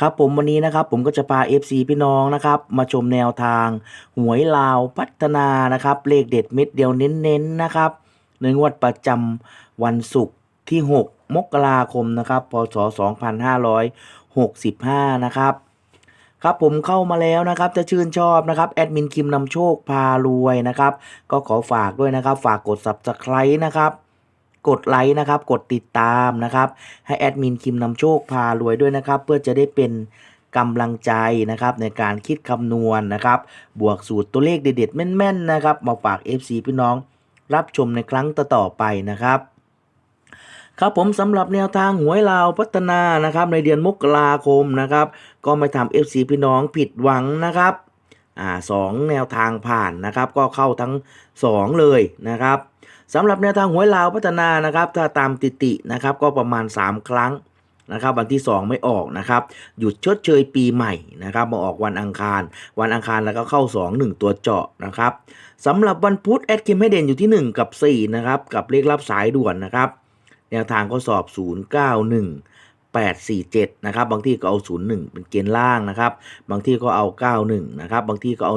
ครับผมวันนี้นะครับผมก็จะพา FC พี่น้องนะครับมาชมแนวทาง หวยลาวพัฒนานะครับเลขเด็ดเม็ดเดียวเน้นๆนะครับในงวดประจำวันศุกร์ที่ 6 มกราคมนะครับพศ 2565 นะครับครับผมเข้ามาแล้วนะครับจะชื่นชอบนะครับแอดมินคิมนำโชคพารวยนะครับก็ขอฝากด้วยนะครับฝากกด subscribe นะครับ กดไลค์นะครับ กดติดตามนะครับ ให้แอดมินคิมนำโชคพารวยด้วยนะครับ เพื่อจะได้เป็นกำลังใจนะครับในการคิดคำนวณนะครับ บวกสูตรตัวเลขเด็ดๆแม่นๆนะครับ มาฝาก FC พี่น้องรับชมในครั้งต่อๆไปนะครับครับผมสำหรับแนวทางหวยลาวพัฒนานะครับในเดือนมกราคมนะครับ ก็ไม่ทำ FC พี่น้องผิดหวังนะครับอ่าสองแนวทางผ่านนะครับ ก็เข้าทั้ง 2 เลยนะครับ สำหรับแนวทางหวยลาวพัฒนานะครับ ถ้าตามติตินะครับก็ประมาณ 3 ครั้งนะครับวันที่ 2 ไม่ออกนะครับ หยุดชดเชยปีใหม่นะครับมาออกวันอังคาร วันอังคารแล้วก็เข้า 2 1 ตัวเจาะนะครับสำหรับวันพุธแอดคิมให้เด่นอยู่ที่ 1 กับ4นะครับกับเลขรับสายด่วนนะครับแนวทางก็สอบ 091 847นะครับบางที่ก็เอา 01 เป็นเกณฑ์ล่างนะครับ บางที่ก็เอา 91นะครับบางที่ก็เอา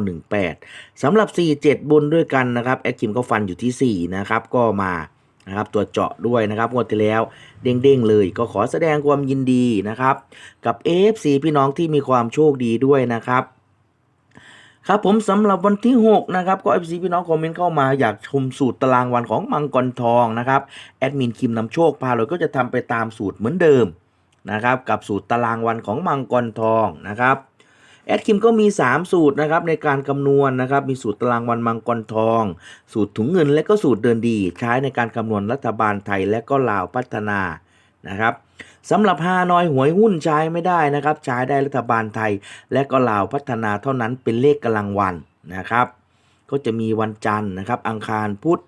18สำหรับ 47 บนด้วยกันนะครับแอดคิมก็ฟันอยู่ที่ 4 นะครับก็มานะครับตัวเจาะด้วยนะครับงวดที่แล้วเด้งๆเลยก็ขอแสดงความยินดีนะครับ กับ AFC พี่น้องที่มีความโชคดีด้วยนะครับครับผมสำหรับวันที่ 6 นะครับ ก็ FC พี่น้องคอมเมนต์เข้ามาอยากชมสูตรตารางวันของมังกรทองนะครับ แอดมินคิมนำโชคพาเราก็จะทำไปตามสูตรเหมือนเดิม นะครับกับสูตรตารางวันของมังกรทองนะครับแอดคิมก็มี 3 สูตรนะครับในการคำนวณนะครับมีสูตรตารางวันมังกรทอง สูตรถุงเงินและก็สูตรเดินดี ใช้ในการคำนวณรัฐบาลไทยและก็ลาวพัฒนานะครับสำหรับฮานอยหวยหุ้นใช้ไม่ได้นะครับ ใช้ได้รัฐบาลไทย และก็ลาวพัฒนาเท่านั้นเป็นเลขกำลังวันนะครับ ก็จะมีวันจันทร์นะครับ อังคารพุธ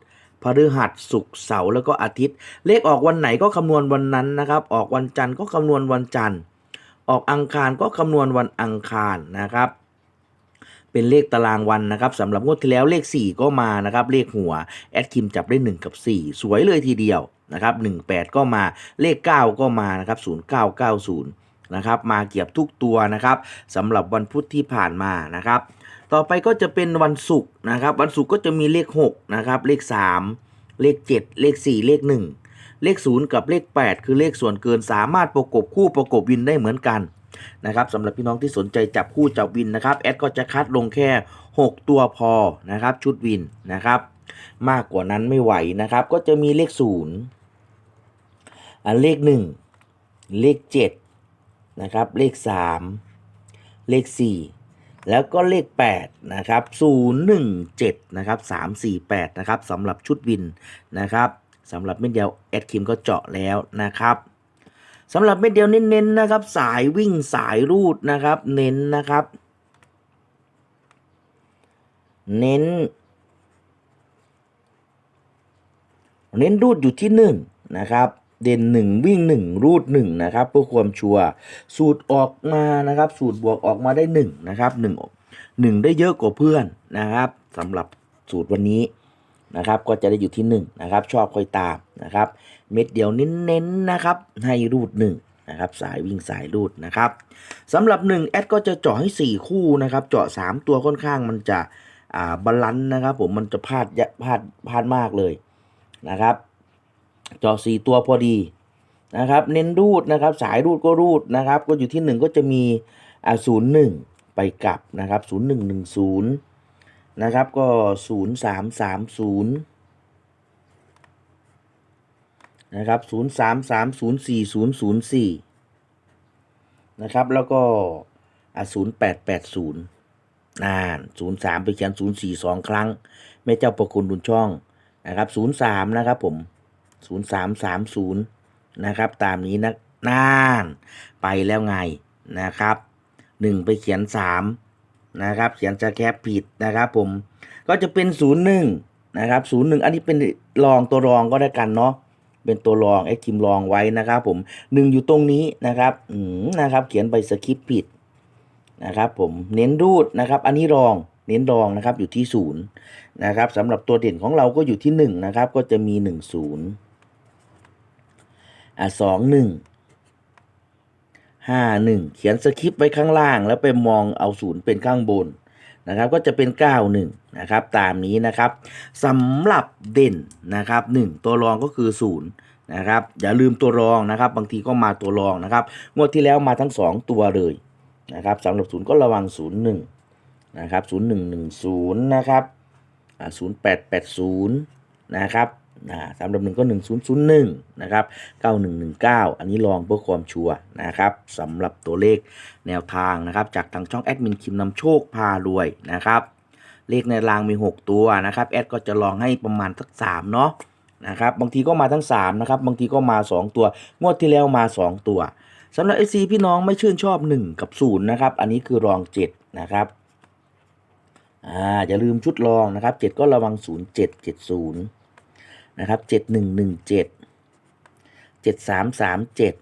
พฤหัสศุกร์เสาร์แล้วก็อาทิตย์ เลขออกวันไหนก็คำนวณวันนั้นนะครับ ออกวันจันทร์ก็คำนวณวันจันทร์ ออกอังคารก็คำนวณวันอังคารนะครับ เป็นเลขตารางวันนะครับสำหรับงวดที่แล้วเลข 4 ก็มานะครับ เลขหัวแอดคิมจับได้ 1 กับ 4 สวยเลยทีเดียวนะครับ18 ก็มาเลข 9 ก็มานะครับ0990นะครับมาเกียบทุกตัวนะครับสำหรับวันพุธที่ผ่านมานะครับ ต่อไปก็จะเป็นวันศุกร์นะครับ วันศุกร์ก็จะมีเลข6นะครับ เลข 3 เลข 7 เลข 4 เลข 1 เลข 0 กับเลข 8 คือเลขส่วนเกินสามารถประกบคู่ประกบวินได้เหมือนกันนะครับสำหรับพี่น้องที่สนใจจับคู่จับวินนะครับแอดก็จะคัดลงแค่ 6 ตัวพอนะครับ ชุดวินนะครับ มากกว่านั้นไม่ไหวนะครับ ก็จะมีเลข 0 อันเลข 1 เลข 7 นะครับ เลข 3 เลข 4 แล้วก็เลข 8 นะครับ017 นะครับ 348 นะครับสำหรับชุดวินนะครับสำหรับเม็ดเดียวแอดคิมก็เจาะแล้วนะครับสำหรับเม็ดเดียวเน้นๆนะครับ สายวิ่งสายรูดนะครับ เน้นนะครับ เน้น เน้นรูดอยู่ที่1นะครับ เด่น 1 วิ่ง 1 รูด1นะครับเพื่อความชัวร์สูตรออกมานะครับ สูตรบวกออกมาได้1นะครับ1 1 ได้เยอะกว่าเพื่อนนะครับสำหรับสูตรวันนี้นะครับ ก็จะได้อยู่ที่1นะครับชอบค่อยตามนะครับ เม็ดเดียวเน้นๆนะครับ ให้รูด1นะครับสายวิ่งสายรูดนะครับสำหรับ1แอดก็จะเจาะให้ 4 คู่นะครับเจาะ 3 ตัวค่อนข้างมันจะอ่าบาลานซ์นะครับ ผมมันจะพลาดพลาดพลาดมากเลยนะครับ จาะ4ตัวพอดีนะครับ เน้นรูดนะครับ สายรูดก็รูดนะครับ ก็อยู่ที่1ก็จะมีอ่าศูนย์หนึ่งไปกลับนะครับศูนย์หนึ่งหนึ่งศูนย์นะครับก็ศูนย์สามสามศูนย์นะครับศูนย์สามสามศูนย์สี่ศูนย์ศูนย์สี่นะครับ แล้วก็อ่าศูนย์แปดแปดศูนย์นาศูนย์สามไปเขียนศูนย์สี่สองครั้งแม่เจ้าประคุณบุญช่องนะครับศูนย์สามนะครับผม ศูนย์สามสามศูนย์นะครับ ตามนี้นะนานไปแล้วไงนะครับหนึ่งไปเขียนสามนะครับ เขียนจะแคปผิดนะครับ ผมก็จะเป็นศูนย์หนึ่งนะครับศูนย์หนึ่งอันนี้เป็นรองตัวรองก็ได้กันเนาะเป็นตัวรองไอ้คิมรองไว้นะครับ ผมหนึ่งอยู่ตรงนี้นะครับอืมนะครับ เขียนใบสคริปผิดนะครับ ผมเน้นรูดนะครับ อันนี้รองเน้นรองนะครับอยู่ที่ศูนย์นะครับสำหรับตัวเด่นของเราก็อยู่ที่หนึ่งนะครับ ก็จะมีหนึ่งศูนย์ อะสองหนึ่งห้าหนึ่งเขียนสคริปต์ไว้ข้างล่าง แล้วไปมองเอาศูนย์เป็นข้างบนนะครับ ก็จะเป็น 91 นะครับ ตามนี้นะครับสำหรับเด่นนะครับ 1 ตัวรองก็คือ 0 นะครับ อย่าลืมตัวรองนะครับ บางทีก็มาตัวรองนะครับ งวดที่แล้วมาทั้ง 2 ตัวเลยนะครับสำหรับ 0 ก็ระวัง 01 นะครับ 0110 นะครับ 0880 นะครับ อ่าสำหรับหนึ่งก็1001นะครับ9119อันนี้ลองเพื่อความชัวร์นะครับสำหรับตัวเลขแนวทางนะครับ จากทางช่องแอดมินคิมนำโชคพารวยนะครับ เลขในรางมี 6 ตัวนะครับแอดก็จะลองให้ประมาณสัก3เนาะนะครับบางทีก็มาทั้ง3นะครับบางทีก็มา 2 ตัว งวดที่แล้วมา 2 ตัวสำหรับ FC พี่น้องไม่ชื่นชอบ 1 กับ0นะครับอันนี้คือรอง7นะครับอ่าอย่าลืมชุดรองนะครับ 7 ก็ระวัง 0770 นะครับ7117 7337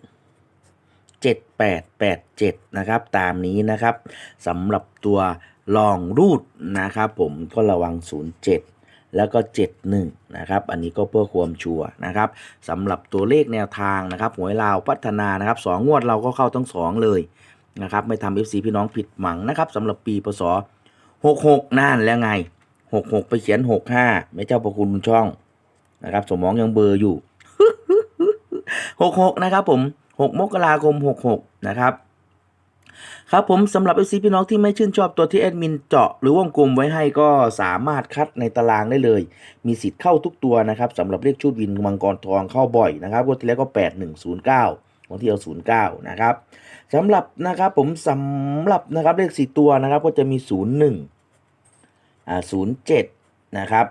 7887นะครับ ตามนี้นะครับสำหรับตัวลองรูดนะครับผมก็ระวัง07แล้วก็ 71 นะครับ อันนี้ก็เพื่อความชัวร์นะครับสำหรับตัวเลขแนวทางนะครับหวยลาวพัฒนานะครับสองงวดเราก็เข้าทั้งสองเลยนะครับ ไม่ทำ FC พี่น้องผิดหวังนะครับสำหรับปีพศ66นั่นแล้วไง 66 ไปเขียน 65 ไม่เจ้าประคุณช่อง นะครับสมองยังเบอร์อยู่66นะครับผม6มกราคม66นะครับครับผมสำหรับ FC พี่น้องที่ไม่ชื่นชอบตัวที่แอดมินเจาะหรือวงกลมไว้ให้ก็สามารถคัดในตารางได้เลย มีสิทธิ์เข้าทุกตัวนะครับสำหรับเลขชุดวินมังกรทองเข้าบ่อยนะครับงวดที่แล้วก็ 8109วันที่เอา09 นะครับสำหรับนะครับผมสำหรับนะครับเลข 4 ตัวนะครับก็จะมี 01อ่า07 นะครับ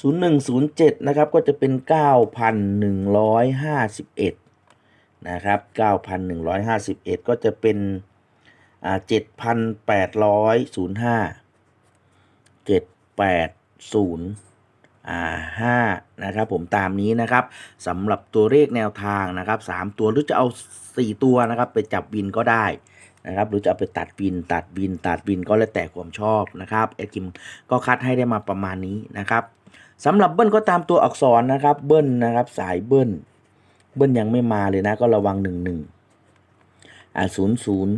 0107 นะครับ ก็จะเป็น 9,151 นะครับ 9,151 ก็จะเป็นอ่า7,805 780อ่า5นะครับผมตามนี้นะครับสำหรับตัวเลขแนวทางนะครับ 3 ตัวหรือจะเอา 4 ตัวนะครับ ไปจับวินก็ได้นะครับหรือจะเอาไปตัดวินตัดวินตัดวินก็แล้วแต่ความชอบนะครับเอ็ดกิมก็คัดให้ได้มาประมาณนี้นะครับ สำหรับเบิ้ลก็ตามตัวอักษรนะครับ เบิ้ลนะครับ สายเบิ้ล เบิ้ลยังไม่มาเลยนะ ก็ระวังหนึ่งหนึ่งอ่าศูนย์ศูนย์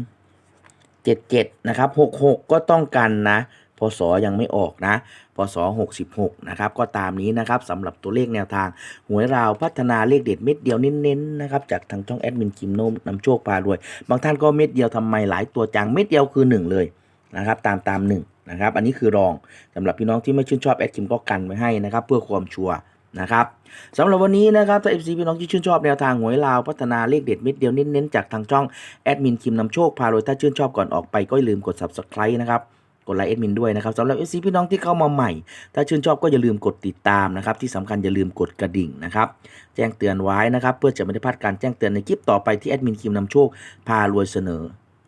เจ็ดเจ็ดนะครับหกหกก็ต้องกันนะพศยังไม่ออกนะพศหกสิบหกนะครับก็ตามนี้นะครับสำหรับตัวเลขแนวทางหวยราวพัฒนาเลขเด็ดเม็ดเดียวเน้นๆนะครับจากทางช่องแอดมินคิมโนมนำโชคพารวย บางท่านก็เม็ดเดียวทำไมหลายตัวจังเม็ดเดียวคือหนึ่งเลยนะครับตามตามห นะครับ อันนี้คือรองสำหรับพี่น้องที่ไม่ชื่นชอบแอดคิมก็กันไว้ให้นะครับ เพื่อความชัวร์นะครับสำหรับวันนี้นะครับถ้า FC พี่น้องที่ชื่นชอบแนวทางหวยลาวพัฒนาเลขเด็ดเม็ดเดียวเน้นๆจากทางช่องแอดมินคิมนำโชคพารวยถ้าชื่นชอบก่อนออกไปก็อย่าลืมกด Subscribe นะครับกดไลค์แอดมินด้วยนะครับสำหรับ FC พี่น้องที่เข้ามาใหม่ ถ้าชื่นชอบก็อย่าลืมกดติดตามนะครับ ที่สำคัญอย่าลืมกดกระดิ่งนะครับ แจ้งเตือนไว้นะครับ เพื่อจะไม่ได้พลาดการแจ้งเตือนในคลิปต่อไปที่แอดมินคิมนำโชคพารวยเสนอ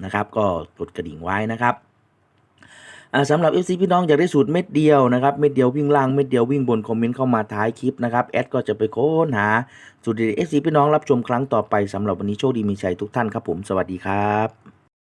นะครับ ก็กดกระดิ่งไว้นะครับ สำหรับ FC พี่น้องอยากได้สูตรเม็ดเดียวนะครับเม็ดเดียววิ่งล่างเม็ดเดียววิ่งบนคอมเมนต์เข้ามาท้ายคลิปนะครับแอดก็จะไปค้นหาสูตรเด็ด FC พี่น้องรับชมครั้งต่อไปสำหรับวันนี้โชคดีมีชัยทุกท่านครับผมสวัสดีครับ